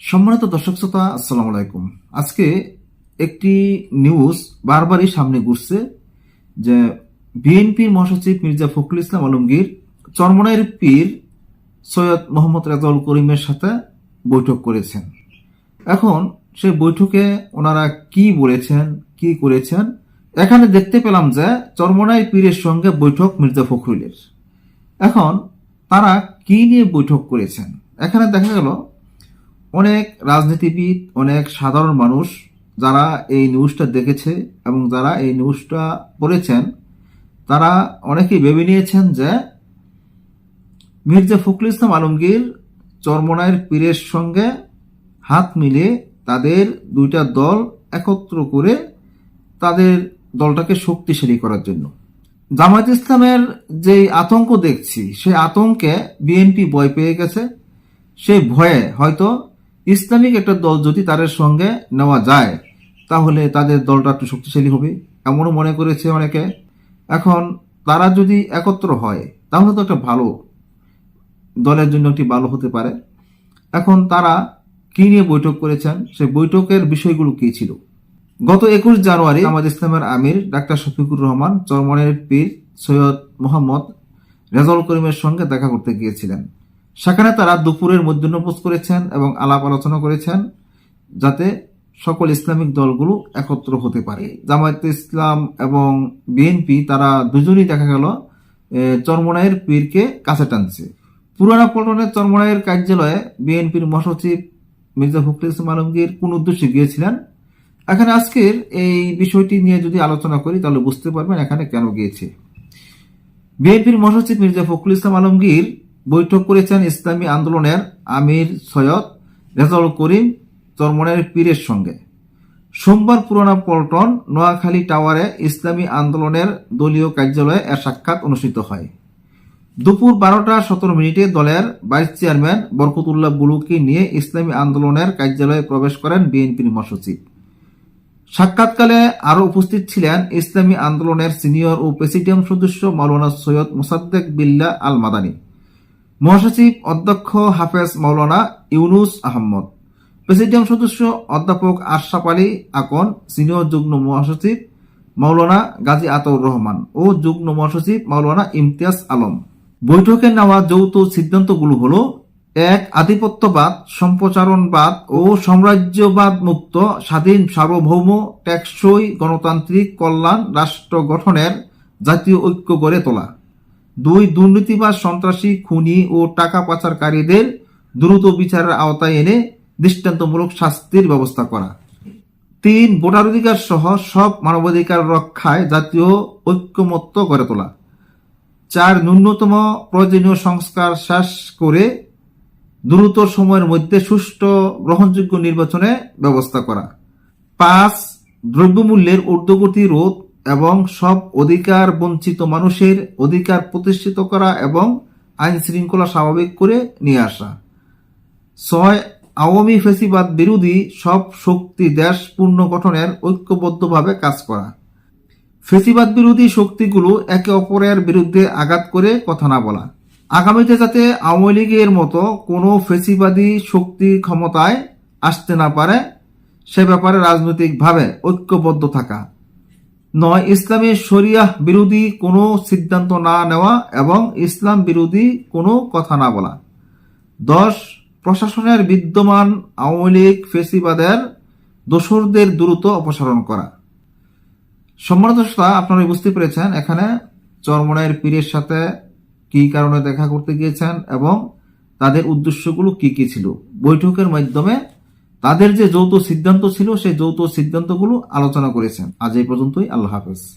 সম্মানিত দর্শক শ্রোতা, আসসালামু আলাইকুম। আজকে একটি নিউজ বারবারই সামনে ঘুরছে যে বিএনপির মহাসচিব মির্জা ফখরুল ইসলাম আলমগীর, চরমনাইয়ের পীর সৈয়দ মোহাম্মদ রাজাউল করিমের সাথে বৈঠক করেছেন। এখন সেই বৈঠকে ওনারা কি বলেছেন, কি করেছেন, এখানে দেখতে পেলাম যে চরমনাই পীরের সঙ্গে বৈঠক মির্জা ফখরুলের। এখন তারা কি নিয়ে বৈঠক করেছেন? এখানে দেখা গেল অনেক রাজনীতিবিদ, অনেক সাধারণ মানুষ যারা এই নিউজটা দেখেছে এবং যারা এই নিউজটা পড়েছেন, তারা অনেকেই ভেবে নিয়েছেন যে মির্জা ফখরুল ইসলাম আলমগীর চরমনায়ের পীরের সঙ্গে হাত মিলিয়ে তাদের দুইটা দল একত্র করে তাদের দলটাকে শক্তিশালী করার জন্য। জামায়াত ইসলামের যে আতঙ্ক দেখছি, সেই আতঙ্কে বিএনপি ভয় পেয়ে গেছে। সেই ভয়ে হয়তো ইসলামিক একটা দল যদি তাদের সঙ্গে নেওয়া যায়, তাহলে তাদের দলটা একটু শক্তিশালী হবে। এমনও মনে করেছে অনেকে। এখন তারা যদি একত্র হয়, তাহলে তো একটা ভালো দলের জন্য একটি ভালো হতে পারে। এখন তারা কি নিয়ে বৈঠক করেছেন সেই বৈঠকের বিষয়গুলো কি ছিল? গত একুশ জানুয়ারি আমাদের ইসলামের আমির ডাক্তার শফিকুর রহমান, চরমনের পীর সৈয়দ মোহাম্মদ রেজাউল করিমের সঙ্গে দেখা করতে গিয়েছিলেন। সেখানে তারা দুপুরের মধ্যাহ্নভোজ করেছেন এবং আলাপ আলোচনা করেছেন যাতে সকল ইসলামিক দলগুলো একত্র হতে পারে। জামায়াত ইসলাম এবং বিএনপি তারা দুজনই দেখা গেল এ, চরমনাইয়ের পীরকে কাছে টানছে। পুরানা পল্টনের চরমনাইয়ের কার্যালয়ে বিএনপির মহাসচিব মির্জা ফখরুল ইসলাম আলমগীর কোন উদ্দেশ্যে গিয়েছিলেন? এখানে আজকের এই বিষয়টি নিয়ে যদি আলোচনা করি তাহলে বুঝতে পারবেন এখানে কেন গিয়েছে। বিএনপির মহাসচিব মির্জা ফখরুল ইসলাম আলমগীর বৈঠক করেছেন ইসলামী আন্দোলনের আমির সৈয়দ রেজাউল করিম চরমনের পীরের সঙ্গে। সোমবার পুরানা পল্টন নোয়াখালী টাওয়ারে ইসলামী আন্দোলনের দলীয় কার্যালয়ে এর সাক্ষাৎ অনুষ্ঠিত হয়। দুপুর বারোটা সতেরো মিনিটে দলের ভাইস চেয়ারম্যান বরকতুল্লাহ বুলুকে নিয়ে ইসলামী আন্দোলনের কার্যালয়ে প্রবেশ করেন বিএনপির মহাসচিব। সাক্ষাৎকালে আরও উপস্থিত ছিলেন ইসলামী আন্দোলনের সিনিয়র ও প্রেসিডিয়াম সদস্য মাওলানা সৈয়দ মোসাদ্দেক বিল্লা আল মাদানী মহাসচিব অধ্যক্ষ হাফেজ মাওলানা ইউনুস আহমদ। প্রেসিডিয়াম সদস্য অধ্যাপক আশরাফ আলী আকন, সিনিয়র যুগ্ম মহাসচিব মাওলানা গাজী আতাউর রহমান ও যুগ্ম মহাসচিব মাওলানা ইমতিয়াজ আলম। বৈঠকে নেওয়া যৌথ সিদ্ধান্তগুলো হল, এক, আধিপত্যবাদ, সম্প্রচারণবাদ ও সাম্রাজ্যবাদ মুক্ত, স্বাধীন, সার্বভৌম, টেকসই গণতান্ত্রিক কল্যাণ রাষ্ট্র গঠনের জাতীয় ঐক্য গড়ে তোলা। দুই দুর্নীতিবাদ সন্ত্রাসী, খুনি ও টাকা পাচারকারীদের দ্রুত বিচারের আওতায় এনে দৃষ্টান্তমূলক শাস্তির ব্যবস্থা করা। তিন, ভোটাধিকার সহ সব মানবাধিকার রক্ষায় জাতীয় ঐক্যমত্য গড়ে তোলা। চার, ন্যূনতম প্রয়োজনীয় সংস্কার শেষ করে দ্রুত সময়ের মধ্যে সুষ্ঠু গ্রহণযোগ্য নির্বাচনে ব্যবস্থা করা। পাঁচ, দ্রব্যমূল্যের ঊর্ধ্বগতি রোধ এবং সব অধিকার বঞ্চিত মানুষের অধিকার প্রতিষ্ঠিত করা এবং আইন শৃঙ্খলা স্বাভাবিক করে নিয়ে আসা। ছয়, আওয়ামী ফেসিবাদ বিরোধী সব শক্তি দেশ পুনর্গঠনের ঐক্যবদ্ধভাবে কাজ করা। ফেসিবাদ বিরোধী শক্তিগুলো একে অপরের বিরুদ্ধে আঘাত করে কথা না বলা। আগামীতে যাতে আওয়ামী লীগের মতো কোনো ফেসিবাদী শক্তি ক্ষমতায় আসতে না পারে, সে ব্যাপারে রাজনৈতিকভাবে ঐক্যবদ্ধ থাকা। নয়, ইসলামী শরিয়াহ বিরোধী কোনো সিদ্ধান্ত না নেওয়া এবং ইসলাম বিরোধী কোনো কথা না বলা। দশ, প্রশাসনের বিদ্যমান আওয়ামী লীগ ফেসিবাদের দোসরদের দ্রুত অপসারণ করা। সম্মানিত শ্রোতা, আপনারা বুঝতে পেরেছেন এখানে চরমনায়ের পীরের সাথে কি কারণে দেখা করতে গিয়েছেন এবং তাদের উদ্দেশ্যগুলো কি কি ছিল। বৈঠকের মাধ্যমে তাদের যে যৌথ সিদ্ধান্ত ছিল, সেই যৌথ সিদ্ধান্তগুলো আলোচনা করেছেন। আজ এই পর্যন্তই, আল্লাহ হাফেজ।